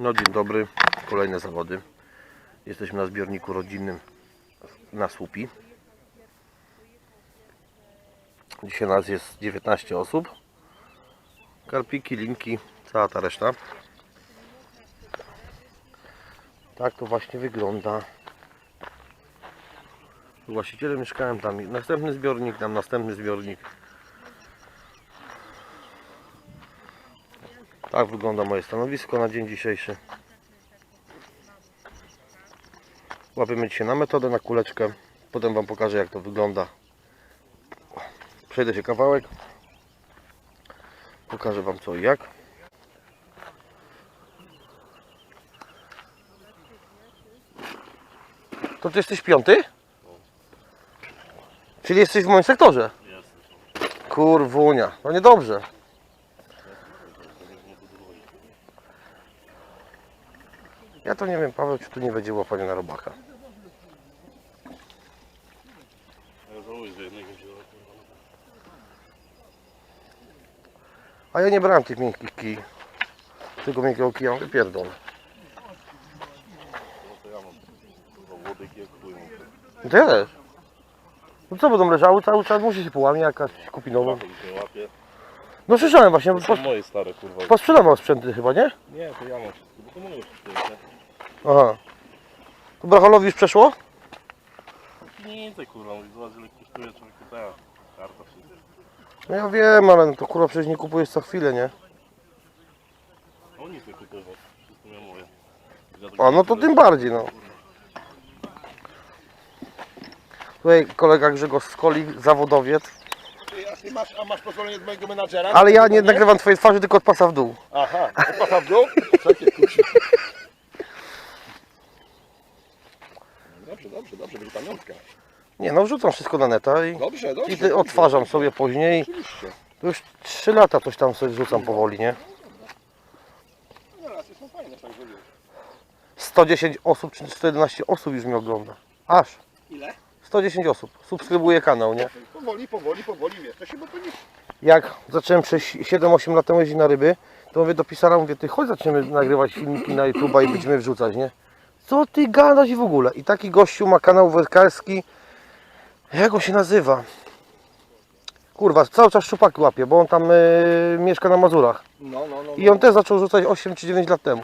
No dzień dobry, kolejne zawody. Jesteśmy na zbiorniku rodzinnym na Słupi. Dzisiaj nas jest 19 osób. Karpiki, linki, cała ta reszta. Tak to właśnie wygląda. Właścicielem mieszkałem tam. Następny zbiornik, tam następny zbiornik. Tak wygląda moje stanowisko na dzień dzisiejszy. Łapiemy dzisiaj na metodę, na kuleczkę. Potem Wam pokażę jak to wygląda. Przejdę się kawałek. Pokażę Wam co i jak. To Ty jesteś piąty? Czyli jesteś w moim sektorze? Kurwunia, no niedobrze. To nie wiem, Paweł, czy tu nie będzie łapania na robaka. A ja nie brałem tych miękkich kij. Tylko miękkiego kija, mówię, pierdol. No to ja. No też. No co będą leżały cały czas, musi się połamie jakaś kupi nową. No słyszałem właśnie, To są moje stare kurwa. posprzedawał sprzęty chyba, nie? Nie, to ja mam wszystko, bo to moje wszystko jest, nie? Aha. To Bracholowi już przeszło? Pieniądze kurwa, mówię, zobacz ile kosztuje człowieku ta karta wszystko. No ja wiem, ale no to kurwa przecież nie kupujesz co chwilę, nie? Oni sobie kupował, wszystko miał moje. A no to tym bardziej, no. Tutaj kolega Grzegorz Skolik, zawodowiec. A ty masz, a masz pozwolenie od mojego menadżera? Ale ja nie nagrywam twojej twarzy, tylko od pasa w dół. Aha, pasa w dół? Co ty kusi? Dobrze, będzie pamiątka. Nie no, wrzucam wszystko na neta i, Dobrze, dobrze. i ty odtwarzam sobie później. Oczywiście. To już 3 lata coś tam sobie wrzucam powoli, nie? No relacje są fajne, tak że wiesz. 110 osób czy 111 osób już mnie ogląda. Aż. Ile? 110 osób. Subskrybuje kanał, nie? Powoli, powoli, powoli, wiesz, to się bo to nie... Jak zacząłem przez 7-8 lat temu jeździć na ryby, to mówię do pisara, mówię, ty chodź zaczniemy nagrywać filmiki na YouTube'a i będziemy wrzucać, nie? Co ty gadasz w ogóle? I taki gościu ma kanał wędkarski, jak on się nazywa? Kurwa, cały czas szczupaki łapie, bo on tam y, mieszka na Mazurach. No, no, no. I on też zaczął rzucać 8 czy 9 lat temu.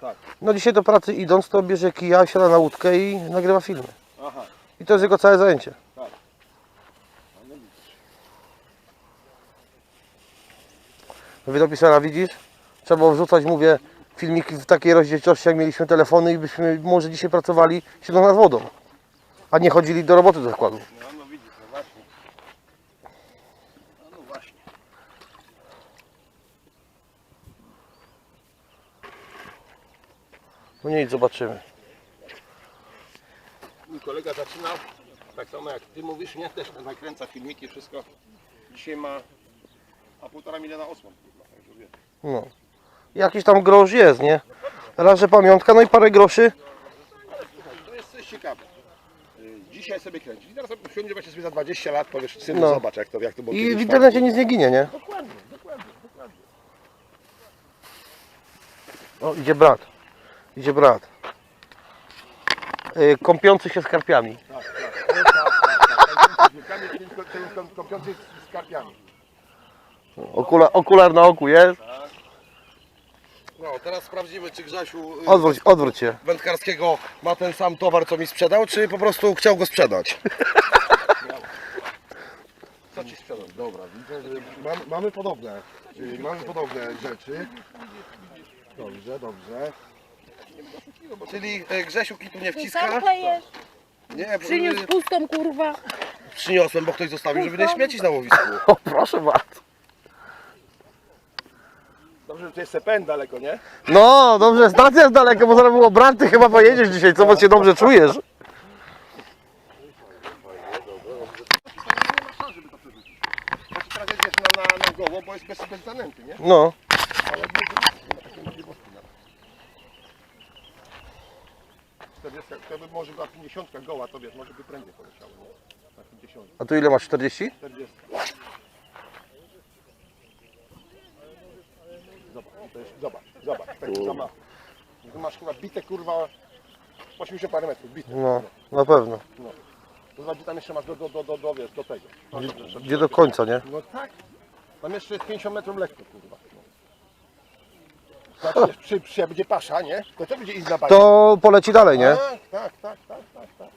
Tak. No dzisiaj do pracy idąc, to bierze kija, siada na łódkę i nagrywa filmy. Aha. I to jest jego całe zajęcie. No, no pisara, widzisz? Trzeba wrzucać, mówię, filmiki w takiej rozdzielczości, jak mieliśmy telefony i byśmy może dzisiaj pracowali siedząc nad wodą. A nie chodzili do roboty do zakładu. No, no widzisz, no właśnie. No, no właśnie. No nic, zobaczymy. Mój kolega zaczynał, tak samo jak ty mówisz, nie? Też nakręca filmiki, wszystko. Dzisiaj ma... A półtora miliona osłon. Także. No. Jakiś tam grosz jest, nie? Raz, że pamiątka, no i parę groszy. To jest coś ciekawe. Y, Dzisiaj sobie kręcić. I teraz usiądzie właśnie sobie za 20 lat, powiesz, synu, No. zobacz jak to, jak to było I kiedyś w fajnie. internecie nic nie ginie, nie? Dokładnie, dokładnie, dokładnie. O, idzie brat. Idzie brat. Yy, kąpiący się z karpiami. Tak, tak. Tak, tak, tak. Kąpiący z karpiami. Okula, okular na oku jest. No, teraz sprawdzimy, czy Grzesiu y, Odwróć, odwróć się. wędkarskiego ma ten sam towar, co mi sprzedał, czy po prostu chciał go sprzedać? Co ci sprzedał? Dobra, widzę, że mamy, mamy podobne. y, Mamy podobne rzeczy. Dobrze, dobrze. Czyli e, Grzesiu kitu nie wciska? sam klejesz, Nie, przyniósł pustą kurwa. przyniosłem, bo ktoś zostawił, żeby nie śmiecić na łowisku. O, proszę bardzo. Dobrze, że to jest Sepen daleko, nie? No, dobrze, stacja jest daleko, bo zaraz było brat, ty chyba pojedziesz dzisiaj, co, bo się dobrze czujesz. Znaczy teraz jedziesz na, na, na goło, bo jest bez, bez zanęty, nie? No. Ale nie, nie ma takiej możliwości nawet. 40, to by może była 50 goła, to wiesz, może by prędzej poleciało, nie? Na 50, A tu ile masz, 40? 40. to jest, zobacz, zobacz, tak, zobacz. Tu masz chyba bite kurwa 80 parę metrów, bite. No, na pewno. To znaczy tam jeszcze masz do, do, do, do, do, wiesz, do tego. Gdzie do końca, nie? No tak. Tam jeszcze jest 50 metrów lekko kurwa. No. Znaczy, przy, przy, jak będzie pasza, nie? To co będzie iść na bajkę? To poleci dalej, nie? Tak, tak, tak, tak, tak, tak.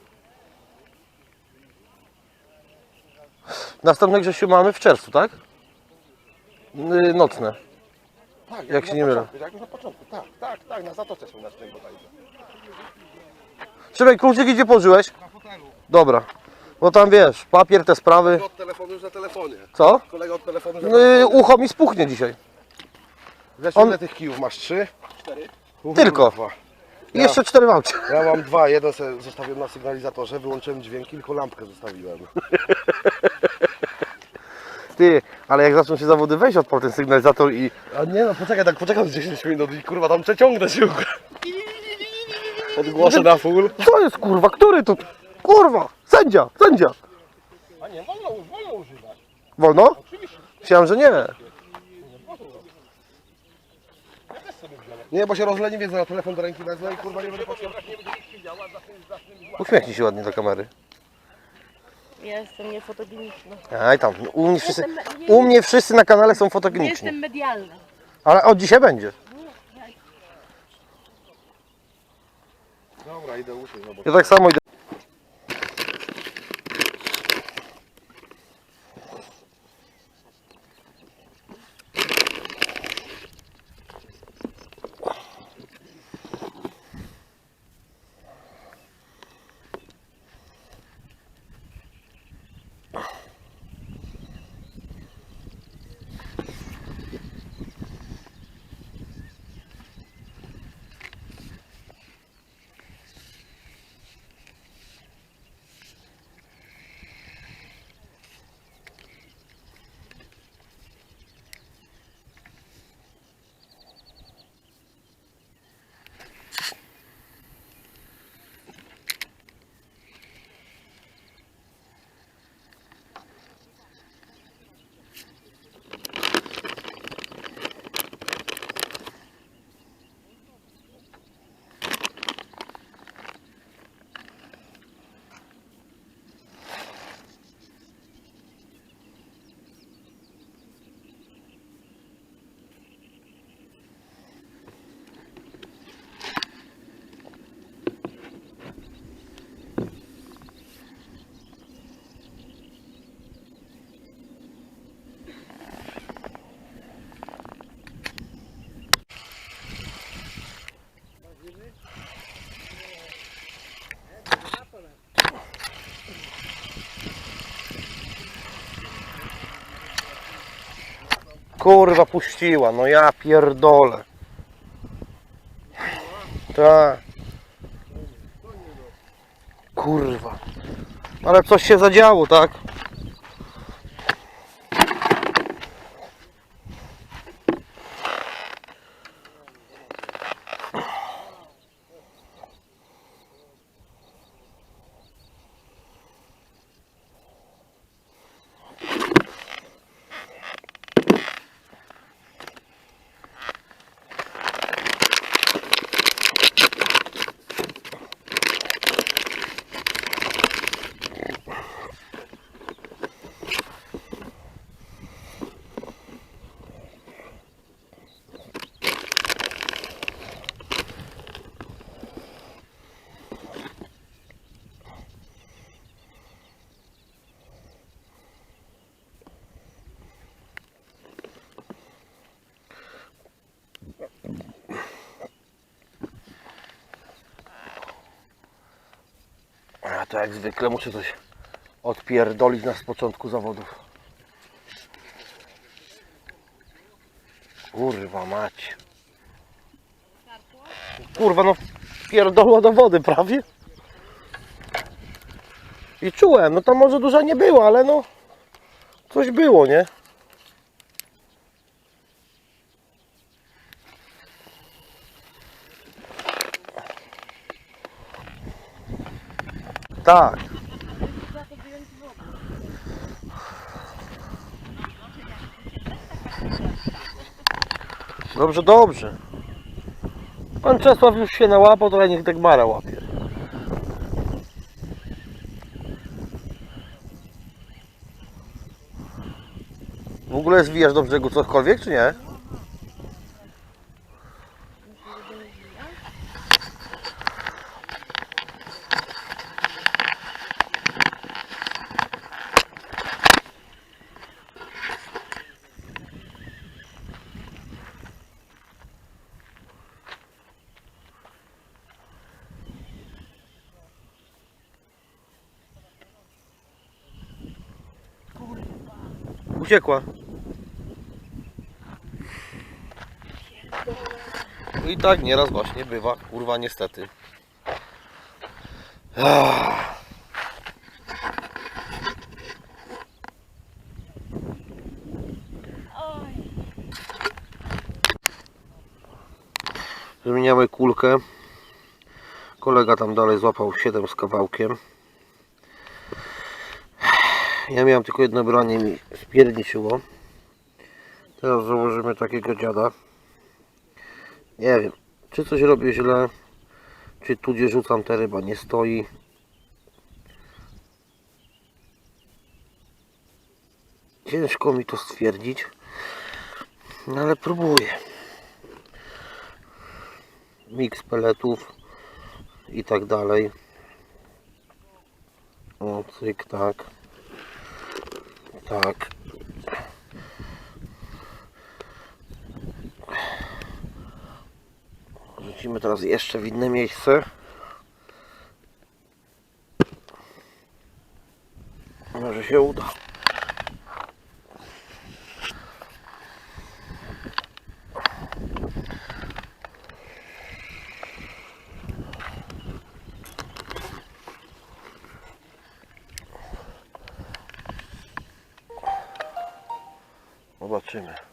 Następne Grzesiu mamy w czerwcu, tak? Yy, Nocne. Tak Jak na się nie mylę. Jak na początku, tak, tak, tak, na zatoce są na tym bodajże. Szybek, kluczyki gdzie położyłeś? Na fotelu. Dobra. Bo tam wiesz, papier, te sprawy. Od telefonu już na telefonie. Co? Kolega od telefonu na No, telefonie. yy, ucho mi spuchnie dzisiaj. Wiesz on- ile tych kijów masz? Trzy? Cztery. Tylko. I Ja- jeszcze cztery aucie. Ja mam dwa, jeden sobie zostawiłem na sygnalizatorze, wyłączyłem dźwięki, tylko lampkę zostawiłem. Ty, ale jak zaczną się zawody, weź odpal ten sygnalizator i... A nie no, poczekaj, tak poczekam z 10 minut i kurwa tam przeciągnę się. Odgłoszę na full. Co jest kurwa? Który tu? Kurwa! Sędzia! Sędzia! A nie, wolno, wolno używać. Wolno? Oczywiście. Myślałem, że nie. Nie, bo się rozleniwię, za telefon do ręki wezmę i kurwa nie będę patrzył. Uśmiechnij się ładnie do kamery. Ja jestem niefotogeniczna. Aj tam, u mnie wszyscy, Jestem, u mnie wszyscy na kanale są nie fotogeniczni. jestem medialna. Ale od dzisiaj będzie. Dobra, idę usiąść, no bo... Ja tak samo idę. Kurwa puściła, no ja pierdolę. Tak. Kurwa. Ale coś się zadziało, tak? A to jak zwykle muszę coś odpierdolić nas z początku zawodów. Kurwa mać. Kurwa no pierdolła do wody prawie. I czułem, no tam może dużo nie było, ale no coś było, nie? Tak. Dobrze, dobrze. Pan Czesław już się nałapał, to ja niech Dagmara łapie. W ogóle zwijasz do brzegu cokolwiek, czy nie? Uciekła. No i tak nieraz właśnie bywa, kurwa niestety. Ah. Zmieniamy kulkę. Kolega tam dalej złapał 7 z kawałkiem. Ja miałem tylko jedno branie mi spierniczyło. Teraz założymy takiego dziada. Nie wiem, czy coś robię źle, czy tu gdzie rzucam ta ryba nie stoi. Ciężko mi to stwierdzić, no ale próbuję. Miks peletów i tak dalej. O, cyk, tak. Tak. Rzucimy teraz jeszcze w inne miejsce. Może się uda. Zobaczymy.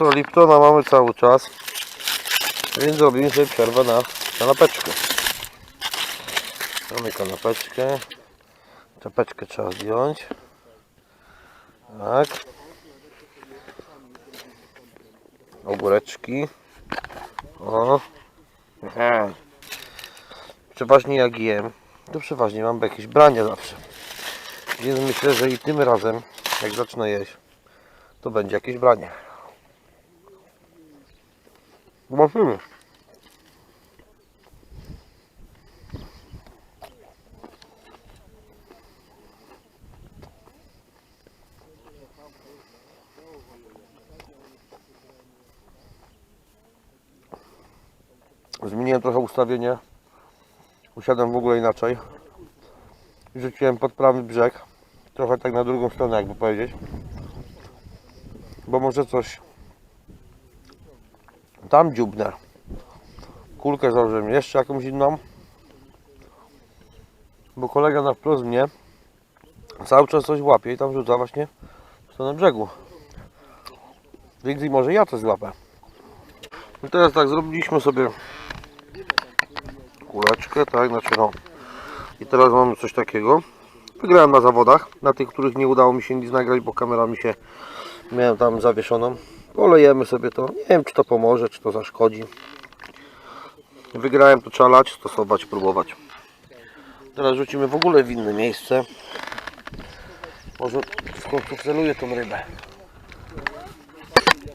Co, Liptona mamy cały czas. Więc zrobimy sobie przerwę na kanapeczkę. Mamy kanapeczkę. Czapeczkę trzeba zdjąć. Tak. Ogóreczki. O. Aha. Przeważnie jak jem, to przeważnie mam jakieś brania zawsze. Więc myślę, że i tym razem, jak zacznę jeść, to będzie jakieś branie. Zobaczymy. Zmieniłem trochę ustawienie. Usiadłem w ogóle inaczej. Rzuciłem pod prawy brzeg. Trochę tak na drugą stronę, jakby powiedzieć. Bo może coś tam dziubnę. Kulkę założyłem jeszcze jakąś inną. Bo kolega na wprost mnie cały czas coś łapie i tam rzuca właśnie w stronę brzegu. Więc i może ja to złapę. I teraz tak, zrobiliśmy sobie kuleczkę, tak, znaczy no. I teraz mamy coś takiego. Wygrałem na zawodach, na tych, których nie udało mi się nic nagrać, bo kamera mi się miałem tam zawieszoną. Polejemy sobie to. Nie wiem, czy to pomoże, czy to zaszkodzi. Wygrałem, to trzeba lać, stosować, próbować. Teraz rzucimy w ogóle w inne miejsce. Może w końcu celuję tą rybę.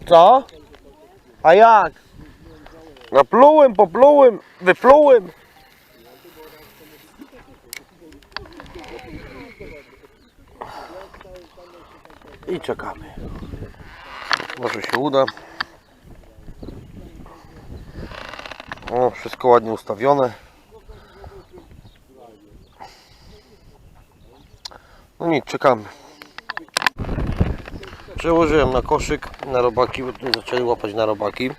Co? A jak? Naplułem, poplułem, wyplułem. I czekamy. Może się uda. O, wszystko ładnie ustawione. No nic, czekamy. Przełożyłem na koszyk, na robaki, bo tu zaczęli łapać na robaki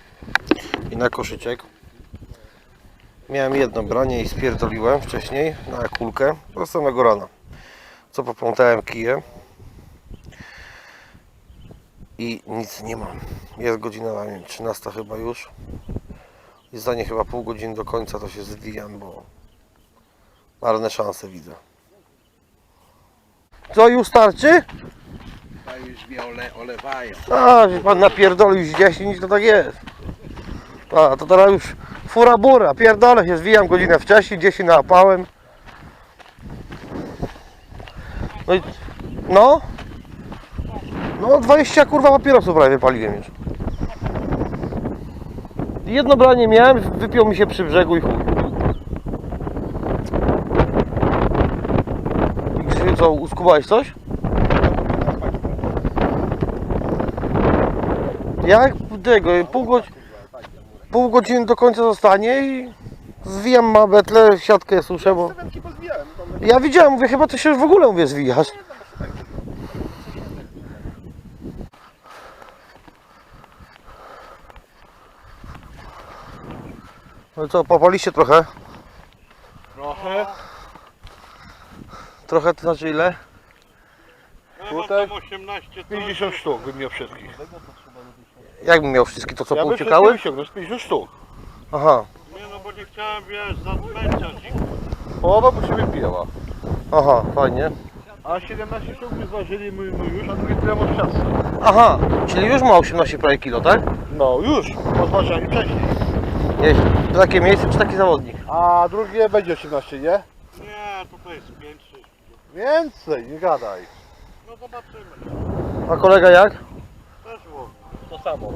i na koszyczek. Miałem jedno branie i spierdoliłem wcześniej na kulkę do samego rana. Co poplątałem kijem. I nic nie mam. Jest godzina, nie wiem, 13 chyba już. I zdanie chyba pół godziny do końca to się zwijam, bo marne szanse widzę. Co już starczy? To już mnie ole, olewają. A, że pan napierdolił z 10, to tak jest. A, to teraz już fura bura, pierdolę się, zwijam godzinę wcześniej, 10 naapałem. No i, no. No 20 kurwa papierosów prawie wypaliłem już. Jedno branie miałem, wypiął mi się przy brzegu i chuj. Krzysiu, co, uskubałeś coś? Jak tego, pół, go, pół godziny do końca zostanie i zwijam mabetle, siatkę suszę, bo... Ja widziałem, mówię, chyba ty się w ogóle, mówię, zwijasz. No co, popaliście trochę? Trochę. Trochę to znaczy ile? Tutaj 18 to 50 sztuk bym miał wszystkich. Jakbym miał wszystkie, to co ja bym pouciekały? wyciągnął z 50 sztuk. Aha, Nie no bo nie chciałem wiesz, zazmęczać ich. Połowa by się wypijała. aha, fajnie. A 17 sztuk by zważyli my, my już, a drugie tyle od czasu. Aha, czyli już ma 18 prawie kilo, tak? No już, po zważaniu wcześniej. Jeździ. To takie miejsce czy taki zawodnik? A drugie będzie 18, nie? Nie, tutaj jest 5 6 Więcej, nie gadaj. No zobaczymy. A kolega jak? Też łowi. To samo.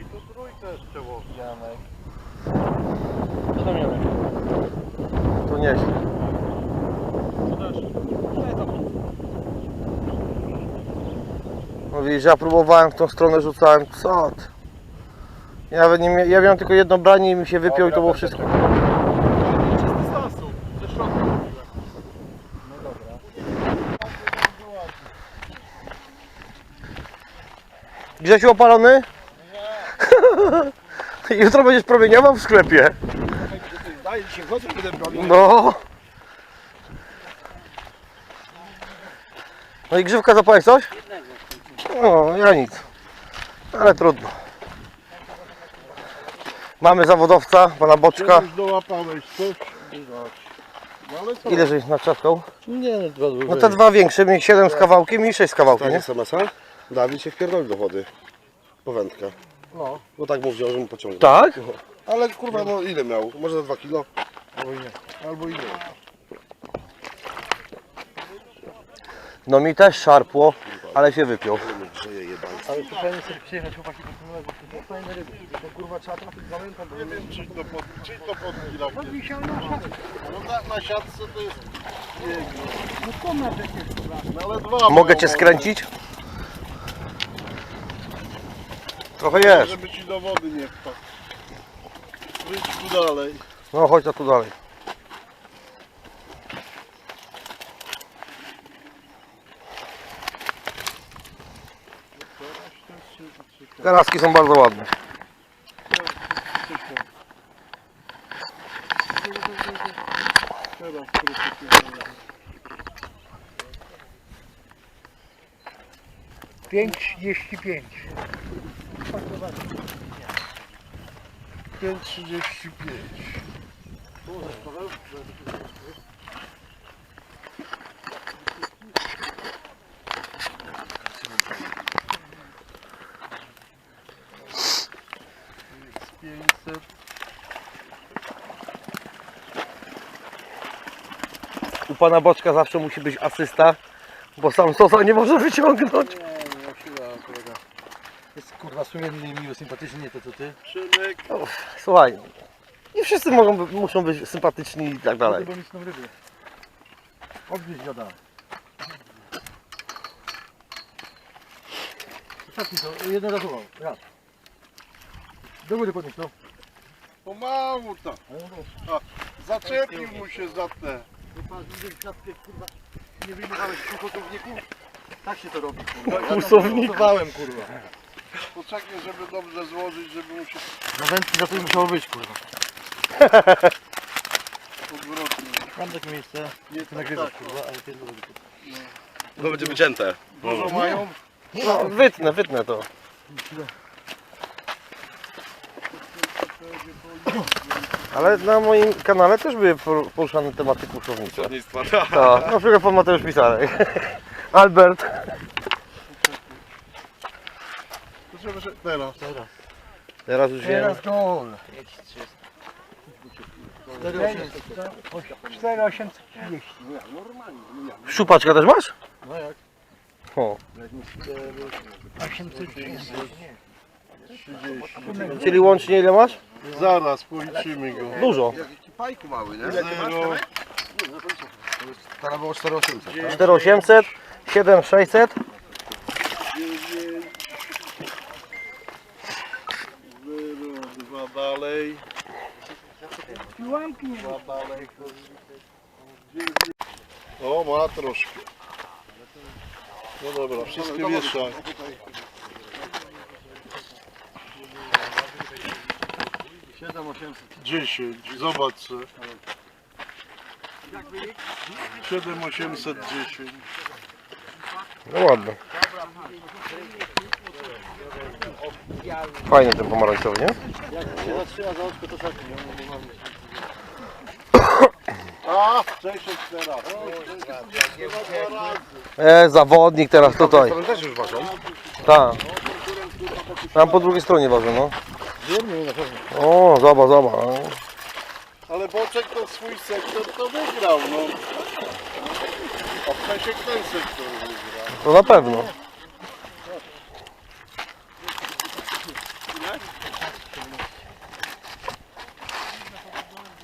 I tu trójkę jeszcze łowi. Janek. Co tam Janek? To nieźle. No widzisz, ja próbowałem w tą stronę, rzucałem, co ty? Ja, nawet nie, mia- ja miałem tylko jedno branie i mi się wypiął i to było wszystko. Grzesiu opalony? Jutro będziesz promieniował w sklepie. Daj, dzisiaj w będę. No. No i grzywka zapałeś coś? No, ja nic. Ale trudno. Mamy zawodowca, pana Boczka. Już dołapałeś coś? No ale co? Ile żeś? Nie, no dwa duże. No te dwa większe, mieli 7 z kawałkiem i 6 z kawałkiem, Tak, nie? SMS-a? Dawid się wpierdolił do wody. Po wędkę. No. Bo tak mu wziął, że mu pociągnął. Tak? Ale kurwa, no ile miał? Może za 2 kilo? Albo i nie. Albo i nie. No mi też szarpło, ale się wypiął. Ale to fajnie sobie przyjechać chłopaki do tunelu, bo to są fajne ryby. To kurwa trzeba trafić bo Nie wiem czy to pod, czy to pod kilofie. No tak na siatce to jest... No ale dwa Mogę cię skręcić? Trochę jest. Żeby ci do wody nie wpadł. Wyjdź tu dalej. No chodź na tu dalej. Karaski są bardzo ładne. Teraz krótko. 5,35. 5,35. U pana Boczka zawsze musi być asysta, bo sam Sosa nie może wyciągnąć. Jest kurwa sumienny, miły, sympatyczny, nie to co ty. Szymek. Słuchaj, nie wszyscy mogą, by- muszą być sympatyczni i tak dalej. Bo nic na ryby. Odbierz gada. Ostatni to, jeden razował. Raz. Do góry podnieś to. Pomału tam. A, zaczepił mu się za te. Nie wyjmowałeś kłusowników? Tak się to robi, kurwa. Kłusowałem, kurwa. Poczekaj, żeby dobrze złożyć, żeby mu się... Na wędki za to musiało być, kurwa. Mam takie miejsce. Nie nagrywasz kurwa, ale pierdolę. To będzie wycięte. Dużo mają? No, wytnę, wytnę to. Ale na moim kanale też były por- poruszane tematy kuszownicze. Słownictwa. Tak, na przykład pan Mateusz Pisarek. Albert. Teraz. Teraz już wiem. Teraz gol. 4830. Szczupaczka też masz? No jak? O. 830. Czyli łącznie ile masz? Zaraz policzymy go. Dużo. Jaki pajku mały, nie? Zero. Teraz było 4800. tak? 4800, 7600. Zero, dwa dalej. Dwa dalej. O, ma troszkę. No dobra, wszystkie mieszaj. Dziesięć, zobacz se. Siedem osiemset dziesięć. No ładnie. Fajny ten pomarańczowy, nie? Jak się zatrzyma za oczko, to tak nie. A. E, zawodnik teraz tutaj. To też już ważą. Tak. Tam po drugiej stronie ważę, no. Na pewno. O, zobacz, zobacz. Ale Boczek to swój sektor to wygrał, no. A Przesiek ten sektor wygrał. To na pewno.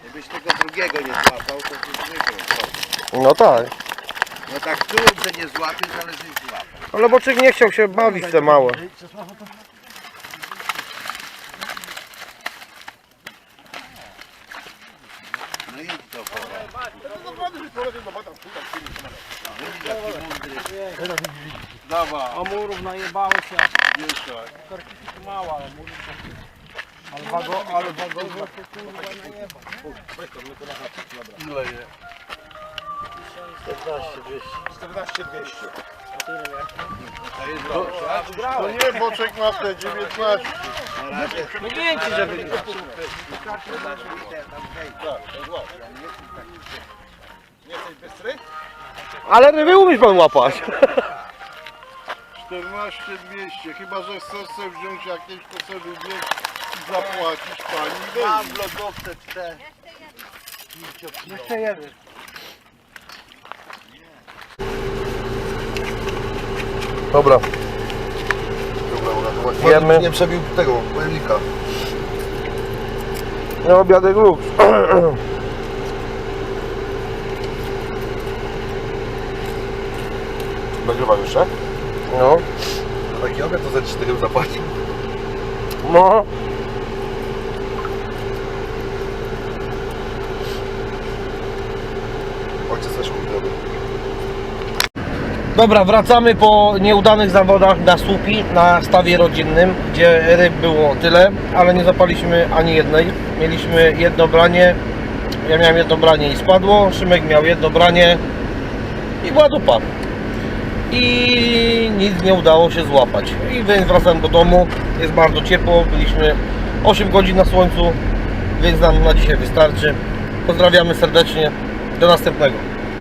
Gdybyś tego drugiego nie złapał, to byś wygrał. No tak. No tak tu, że nie złapiesz, ale że złapał. Ale Boczek nie chciał się bawić w te małe. No idź to pora. Dawa, Amurów najebało się. mieszaj. Mała, ale murów. Ale wago, ale wagowo to kurwa najeba. Ile je? 14, 200. 14 200. To nie, Boczek ma te 19. No więcej, żeby Jesteś bystry? Ale ryby umiesz pan łapać. 14 200. Chyba, że chcesz sobie wziąć jakieś, to sobie wziąć i zapłacić pani Mam wyjdzie. w lodówce te. Jeszcze jeden. Dobra. Jemy. Nie przebił tego pojemnika. No obiadek lux. Nagrywa jeszcze? No. Taki obiad to za 4 zapłacił. No. Ojciec też kupił. Dobra, wracamy po nieudanych zawodach na słupi, na stawie rodzinnym, gdzie ryb było tyle, ale nie zapaliśmy ani jednej. Mieliśmy jedno branie, ja miałem jedno branie i spadło, Szymek miał jedno branie i była dupa. I nic nie udało się złapać. I więc wracam do domu, jest bardzo ciepło, byliśmy 8 godzin na słońcu, więc nam na dzisiaj wystarczy. Pozdrawiamy serdecznie, do następnego.